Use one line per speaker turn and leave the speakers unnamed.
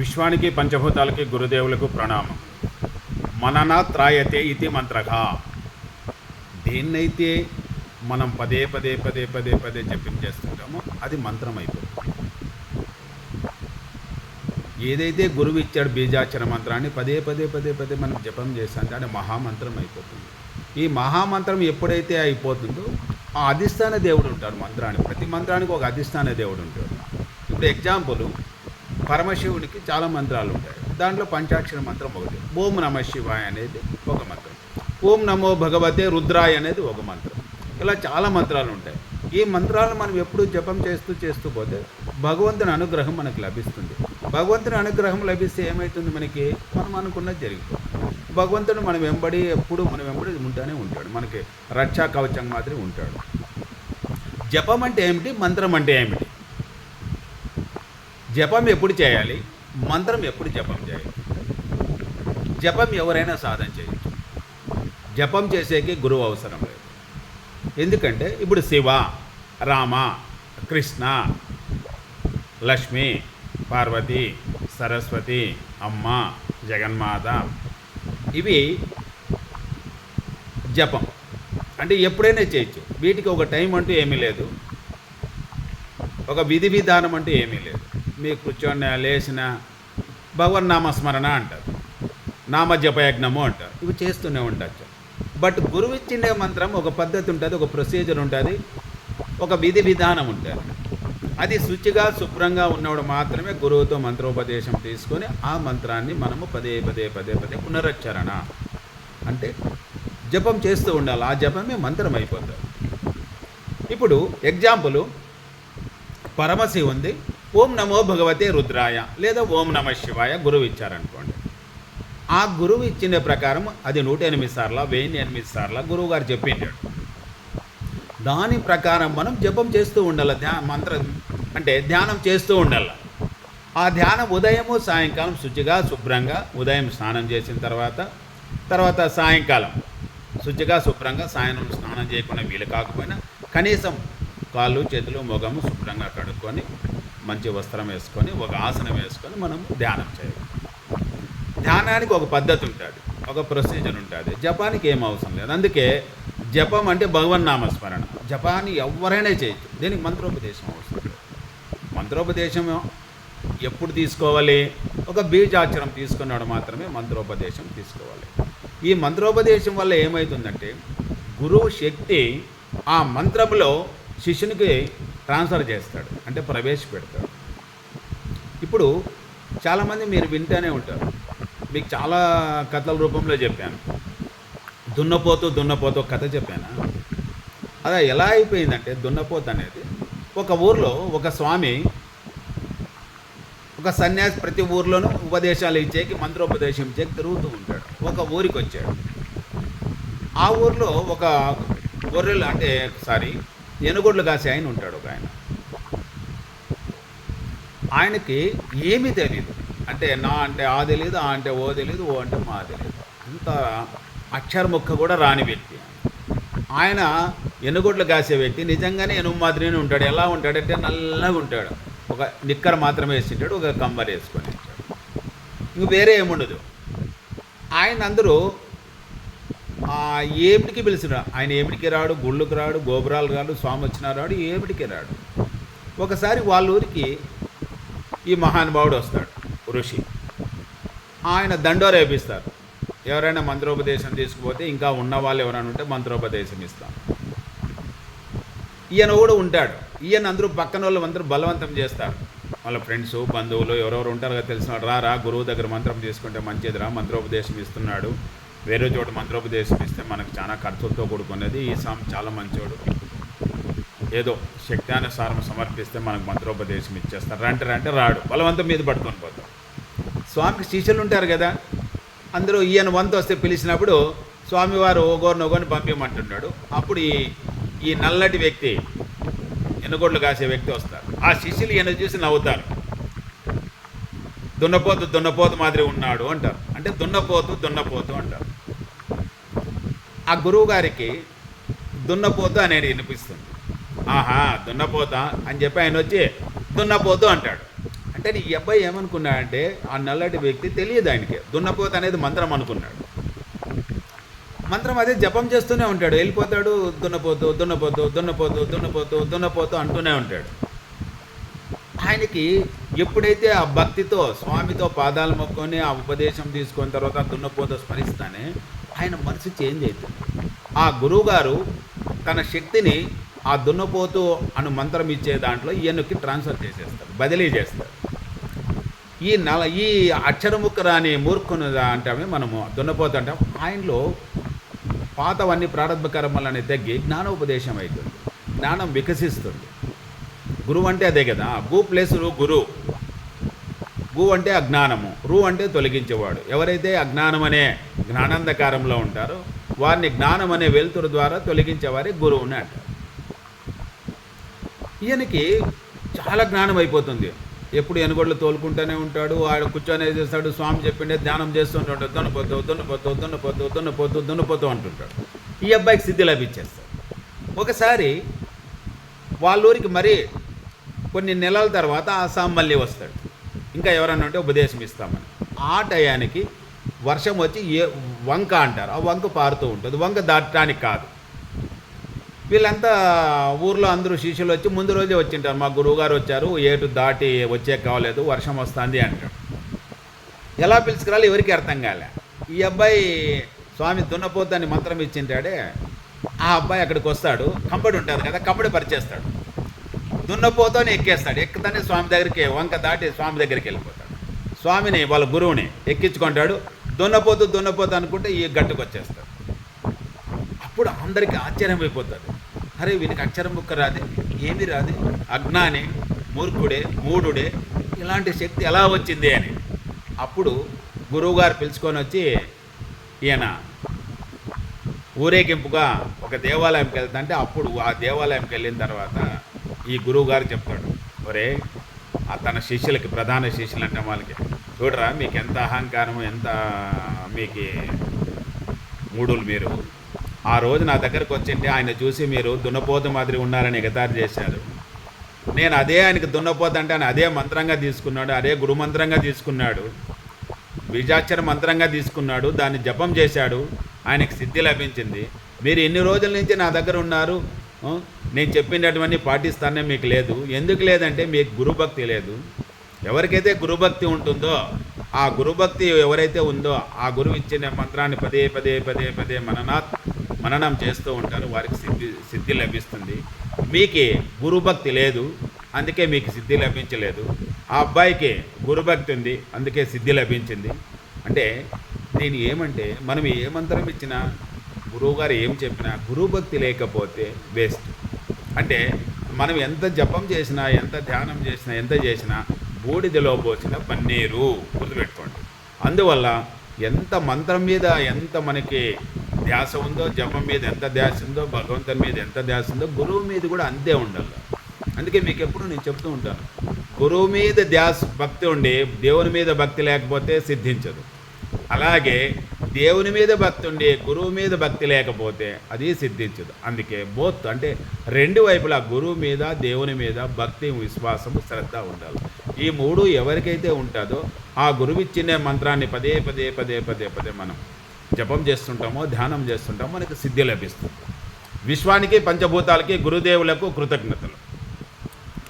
విశ్వానికి పంచభూతాలకి గురుదేవులకు ప్రణామం. మనన త్రాయతే ఇది మంత్రగా దేన్నైతే మనం పదే పదే పదే పదే పదే జపించేస్తుంటామో అది మంత్రం అయిపోతుంది ఏదైతే గురువు ఇచ్చాడు బీజాక్షర మంత్రాన్ని పదే పదే పదే పదే మనం జపం చేస్తాం అది మహామంత్రం అయిపోతుంది ఈ మహామంత్రం ఎప్పుడైతే అయిపోతుందో ఆ అధిష్టాన దేవుడు ఉంటాడు మంత్రానికి ప్రతి మంత్రానికి ఒక అధిష్టాన దేవుడు ఉంటాడు. ఇప్పుడు ఎగ్జాంపుల్ పరమశివునికి చాలా మంత్రాలు ఉంటాయి. దాంట్లో పంచాక్షర మంత్రం ఒకటి. ఓం నమ శివాయ అనేది ఒక మంత్రం. ఓం నమో భగవతే రుద్రాయ అనేది ఒక మంత్రం. ఇలా చాలా మంత్రాలు ఉంటాయి. ఈ మంత్రాలు మనం ఎప్పుడు జపం చేస్తూ చేస్తూ పోతే భగవంతుని అనుగ్రహం మనకు లభిస్తుంది. భగవంతుని అనుగ్రహం లభిస్తే ఏమవుతుంది మనకి? మనం అనుకున్నది జరిగిపోతుంది. భగవంతుడు మనం వెంబడి ఎప్పుడు మనం వెంబడి ఉంటానే ఉంటాడు. మనకి రక్షా కవచం మాదిరి ఉంటాడు. జపం అంటే ఏమిటి? మంత్రం అంటే ఏమిటి? జపం ఎప్పుడు చేయాలి? మంత్రం ఎప్పుడు జపం చేయాలి? జపం ఎవరైనా సాధన చేయొచ్చు. జపం చేసేకి గురువు అవసరం లేదు. ఎందుకంటే ఇప్పుడు శివ రామ కృష్ణ లక్ష్మి పార్వతి సరస్వతి అమ్మ జగన్మాత ఇవి జపం. అంటే ఎప్పుడైనా చేయొచ్చు. వీటికి ఒక టైం అంటూ ఏమీ లేదు. ఒక విధి విధానం అంటూ ఏమీ లేదు. మీకు కూర్చొని లేచిన భగవన్ నామస్మరణ అంటారు. నామజపయజ్ఞము అంటారు. ఇవి చేస్తూనే ఉండొచ్చు. బట్ గురువు ఇచ్చిండే మంత్రం ఒక పద్ధతి ఉంటుంది ఒక ప్రొసీజర్ ఉంటుంది ఒక విధి విధానం ఉంటుంది. అది శుచిగా శుభ్రంగా ఉన్నవాడు మాత్రమే గురువుతో మంత్రోపదేశం తీసుకొని ఆ మంత్రాన్ని మనము పదే పదే పదే పదే పునరుచ్చరణ. అంటే జపం చేస్తూ ఉండాలి. ఆ జపమే మంత్రం అయిపోతుంది. ఇప్పుడు ఎగ్జాంపుల్. పరమశివ ఉంది ఓం నమో భగవతే రుద్రాయ లేదా ఓం నమ శివాయ గురువు ఇచ్చారనుకోండి. ఆ గురువు ఇచ్చిన ప్రకారం అది నూట ఎనిమిది సార్ల వెయ్యి ఎనిమిది సార్ల గురువు గారు చెప్పింటాడు దాని ప్రకారం మనం జపం చేస్తూ ఉండాలి ధ్యా మంత్రం అంటే ధ్యానం చేస్తూ ఉండాలి. ఆ ధ్యానం ఉదయము సాయంకాలం శుచిగా శుభ్రంగా ఉదయం స్నానం చేసిన తర్వాత తర్వాత సాయంకాలం శుచిగా శుభ్రంగా సాయంత్రం స్నానం చేయకుండా వీలు కాకపోయినా కనీసం కాళ్ళు చేతులు మొగము శుభ్రంగా కడుక్కొని మంచి వస్త్రం వేసుకొని ఒక ఆసనం వేసుకొని మనం ధ్యానం చేయాలి. ధ్యానానికి ఒక పద్ధతి ఉంటుంది ఒక ప్రొసీజర్ ఉంటుంది. జపానికి ఏం అవసరం లేదు. అందుకే జపం అంటే భగవన్ నామస్మరణ. జపాన్ని ఎవరైనా చేయొచ్చు. దీనికి మంత్రోపదేశం అవసరం లేదు. మంత్రోపదేశం ఎప్పుడు తీసుకోవాలి? ఒక బీజాక్షరం తీసుకున్నాడు మాత్రమే మంత్రోపదేశం తీసుకోవాలి. ఈ మంత్రోపదేశం వల్ల ఏమవుతుందంటే గురువు శక్తి ఆ మంత్రంలో శిష్యునికి ట్రాన్స్ఫర్ చేస్తాడు. అంటే ప్రవేశపెడతాడు. ఇప్పుడు చాలామంది మీరు వింటూనే ఉంటారు. మీకు చాలా కథల రూపంలో చెప్పాను. దున్నపోతూ దున్నపోతూ కథ చెప్పాను? అదే ఎలా అయిపోయిందంటే దున్నపోతు అనేది ఒక ఊర్లో ఒక స్వామి ఒక సన్యాసి ప్రతి ఊర్లోనూ ఉపదేశాలు ఇచ్చేకి మంత్రోపదేశం ఇచ్చేకి తిరుగుతూ ఉంటాడు. ఒక ఊరికి వచ్చాడు ఆ ఊర్లో ఒక గొర్రెలు అంటే సారీ ఎనుగొడ్లు కాసే ఆయన ఉంటాడు ఒక ఆయన. ఆయనకి ఏమీ తెలియదు అంటే నా అంటే ఆ తెలియదు ఆ అంటే ఓ తెలియదు ఓ అంటే మా తెలియదు అంత అక్షర ముక్క కూడా రాని వ్యక్తి ఆయన. ఎనుగొడ్లు కాసే వ్యక్తి నిజంగానే ఎనుగు మాదిరినే ఉంటాడు. ఎలా ఉంటాడంటే నల్లగా ఉంటాడు. ఒక నిక్కర మాత్రమే వేసింటాడు ఒక కంబర్ వేసుకొని ఇంక వేరే ఏముండదు. ఆయన అందరూ ఏమిటికి పిలిచిన ఆయన ఏమిటికి రాడు గుళ్ళుకి రాడు గోపురాలు రాడు స్వామి వచ్చిన రాడు ఏమిటికి రాడు. ఒకసారి వాళ్ళ ఊరికి ఈ మహానుభావుడు వస్తాడు ఋషి. ఆయన దండోరేపిస్తారు. ఎవరైనా మంత్రోపదేశం తీసుకుపోతే ఇంకా ఉన్న వాళ్ళు ఎవరైనా ఉంటే మంత్రోపదేశం ఇస్తాం. ఈయన కూడా ఉంటాడు. ఈయన అందరూ పక్కన వాళ్ళు అందరూ బలవంతం చేస్తారు. వాళ్ళ ఫ్రెండ్స్ బంధువులు ఎవరెవరు ఉంటారు కదా తెలిసిన రా రా గురువు దగ్గర మంత్రం తీసుకుంటే మంచిదిరా మంత్రోపదేశం ఇస్తున్నాడు. వేరే చోట మంత్రోపదేశం ఇస్తే మనకు చాలా ఖర్చులతో కూడుకున్నది. ఈ స్వామి చాలా మంచోడు. ఏదో శక్తానుసారం సమర్పిస్తే మనకు మంత్రోపదేశం ఇచ్చేస్తారు. రంటే రంటే రాడు. బలవంతం మీద పట్టుకొని పోతాం. స్వామికి శిష్యులు ఉంటారు కదా? అందరూ ఈయన వంతు వస్తే పిలిచినప్పుడు స్వామివారు ఓగోరు నోగోని పంపించమంటున్నాడు అప్పుడు ఈ ఈ నల్లటి వ్యక్తి ఎనుగోడ్లు కాసే వ్యక్తి వస్తారు. ఆ శిష్యులు ఈయన చూసి నవ్వుతారు. దున్నపోతు దున్నపోతు మాదిరి ఉన్నాడు అంటారు. అంటే దున్నపోతు దున్నపోతు అంటారు. ఆ గురువు గారికి దున్నపోతు అనేది వినిపిస్తుంది. ఆహా దున్నపోత అని చెప్పి ఆయన వచ్చి దున్నపోతు అంటాడు. అంటే ఈ అబ్బాయి ఏమనుకున్నాడంటే ఆ నల్లటి వ్యక్తి తెలియదు ఆయనకి. దున్నపోత అనేది మంత్రం అనుకున్నాడు. మంత్రం అదే జపం చేస్తూనే ఉంటాడు. వెళ్ళిపోతాడు దున్నపోతూ దున్నపోతూ దున్నపోతూ దున్నపోతూ దున్నపోతూ అంటూనే ఉంటాడు. ఆయనకి ఎప్పుడైతే ఆ భక్తితో స్వామితో పాదాలు మొక్కొని ఆ ఉపదేశం తీసుకున్న తర్వాత దున్నపోతూ స్మరిస్తానే ఆయన మనసు చేంజ్ అవుతుంది ఆ గురువుగారు తన శక్తిని ఆ దున్నపోతు అను మంత్రం ఇచ్చే దాంట్లో ఈయనకి ట్రాన్స్ఫర్ చేసేస్తారు బదిలీ చేస్తారు. ఈ నల ఈ అక్షరముక్క రాని మూర్ఖును అంటామే మనము దున్నపోతు అంటాం. ఆయనలో పాతవన్నీ ప్రారంభ కర్మలని తగ్గి జ్ఞానోపదేశం అవుతుంది జ్ఞానం వికసిస్తుంది. గురువు అంటే అదే కదా. గు ప్లస్ రు గురు. గు అంటే అజ్ఞానము. రు అంటే తొలగించేవాడు. ఎవరైతే అజ్ఞానం అనే జ్ఞానాంధకారంలో ఉంటారో వారిని జ్ఞానం అనే వెలుతురు ద్వారా తొలగించేవారి గురువుని అంటారు. ఈయనకి చాలా జ్ఞానం అయిపోతుంది. ఎప్పుడు ఎనుగోళ్ళు తోలుకుంటూనే ఉంటాడు. ఆడ కూర్చొని చేస్తాడు. స్వామి చెప్పిండే ధ్యానం చేస్తుంటాడు దున్నపోతూ దున్నపోతూ దున్నపోతూ దున్నపోతూ దున్నపోతూ అంటుంటాడు. ఈ అబ్బాయికి సిద్ధి లభించేస్తాడు. ఒకసారి వాళ్ళ ఊరికి మరి కొన్ని నెలల తర్వాత ఆసాం మళ్ళీ వస్తాడు. ఇంకా ఎవరన్నా ఉంటే ఉపదేశం ఇస్తామని. ఆ టయానికి వర్షం వచ్చి ఏ వంక అంటారు. ఆ వంక పారుతూ ఉంటుంది. వంక దాటడానికి కాదు. వీళ్ళంతా ఊర్లో అందరూ శిష్యులు వచ్చి ముందు రోజే వచ్చింటారు. మా గురువుగారు వచ్చారు. ఏటు దాటి వచ్చే కావలేదు. వర్షం వస్తుంది అంటాడు ఎలా పిలుచుకురాలి ఎవరికి అర్థం కాలే. ఈ అబ్బాయి స్వామి దున్నపోతాన్ని మంత్రం ఇచ్చింటాడే. ఆ అబ్బాయి అక్కడికి వస్తాడు. కంబడి ఉంటుంది కదా కంబడి పరిచేస్తాడు. దున్నపోతోనే ఎక్కేస్తాడు. ఎక్కుతానే స్వామి దగ్గరికి వంక దాటి స్వామి దగ్గరికి వెళ్ళిపోతాడు. స్వామిని వాళ్ళ గురువుని ఎక్కించుకుంటాడు. దున్నపోతూ దున్నపోతూ అనుకుంటే ఈ గట్టుకు వచ్చేస్తాడు. అప్పుడు అందరికీ ఆశ్చర్యం అయిపోతుంది. అరే వీనికి అక్షరం ముక్క రాదే? ఏమి రాదు? అజ్ఞాని మూర్ఖుడే మూఢుడే ఇలాంటి శక్తి ఎలా వచ్చింది అని. అప్పుడు గురువుగారు పిలుచుకొని వచ్చి ఈయన ఊరేగింపుగా ఒక దేవాలయంకి వెళ్తుంటే అప్పుడు ఆ దేవాలయంకి వెళ్ళిన తర్వాత ఈ గురువు గారు చెప్తాడు ఒరే ఆ తన శిష్యులకి ప్రధాన శిష్యులు అంటే వాళ్ళకి చూడరా మీకు ఎంత అహంకారం ఎంత మీకు మూడులు మీరు. ఆ రోజు నా దగ్గరకు వచ్చింటే ఆయన చూసి మీరు దున్నపోత మాదిరి ఉన్నారని ఎగతారు చేశారు. నేను అదే ఆయనకి దున్నపోత అంటే ఆయన అదే మంత్రంగా తీసుకున్నాడు అదే గురుమంత్రంగా తీసుకున్నాడు. బీజాక్షర మంత్రంగా తీసుకున్నాడు దాన్ని జపం చేశాడు ఆయనకి సిద్ధి లభించింది. మీరు ఎన్ని రోజుల నుంచి నా దగ్గర ఉన్నారు? నేను చెప్పినటువంటి పాటిస్తానే మీకు లేదు. ఎందుకు లేదంటే మీకు గురుభక్తి లేదు. ఎవరికైతే గురుభక్తి ఉంటుందో ఆ గురుభక్తి ఎవరైతే ఉందో ఆ గురువు ఇచ్చిన మంత్రాన్ని పదే పదే పదే పదే మననా మననం చేస్తూ ఉంటారు. వారికి సిద్ధి సిద్ధి లభిస్తుంది. మీకు గురుభక్తి లేదు. అందుకే మీకు సిద్ధి లభించలేదు. ఆ అబ్బాయికి గురుభక్తి ఉంది. అందుకే సిద్ధి లభించింది. అంటే నేను ఏమంటే మనం ఏ మంత్రం ఇచ్చినా గురువుగారు ఏం చెప్పినా గురుభక్తి లేకపోతే వేస్ట్. అంటే మనం ఎంత జపం చేసినా ఎంత ధ్యానం చేసినా ఎంత చేసినా బూడిదలో పోసిన పన్నీరు గుర్తుపెట్టుకోండి. అందువల్ల ఎంత మంత్రం మీద ఎంత మనకి ధ్యాస ఉందో జపం మీద ఎంత ధ్యాస ఉందో భగవంతుని మీద ఎంత ధ్యాస ఉందో గురువు మీద కూడా అంతే ఉండాలి. అందుకే మీకు ఎప్పుడు నేను చెప్తూ ఉంటాను. గురువు మీద ధ్యాస భక్తి ఉండి దేవుని మీద భక్తి లేకపోతే సిద్ధించదు. అలాగే దేవుని మీద భక్తి ఉండి గురువు మీద భక్తి లేకపోతే అది సిద్ధించదు. అందుకే బోత్ అంటే రెండు వైపులా గురువు మీద దేవుని మీద భక్తి విశ్వాసము శ్రద్ధ ఉండాలి. ఈ మూడు ఎవరికైతే ఉంటుందో ఆ గురువు ఇచ్చిన మంత్రాన్ని పదే పదే పదే పదే పదే మనం జపం చేస్తుంటామో ధ్యానం చేస్తుంటామో మనకి సిద్ధి లభిస్తుంది. విశ్వానికి పంచభూతాలకి గురుదేవులకు కృతజ్ఞత.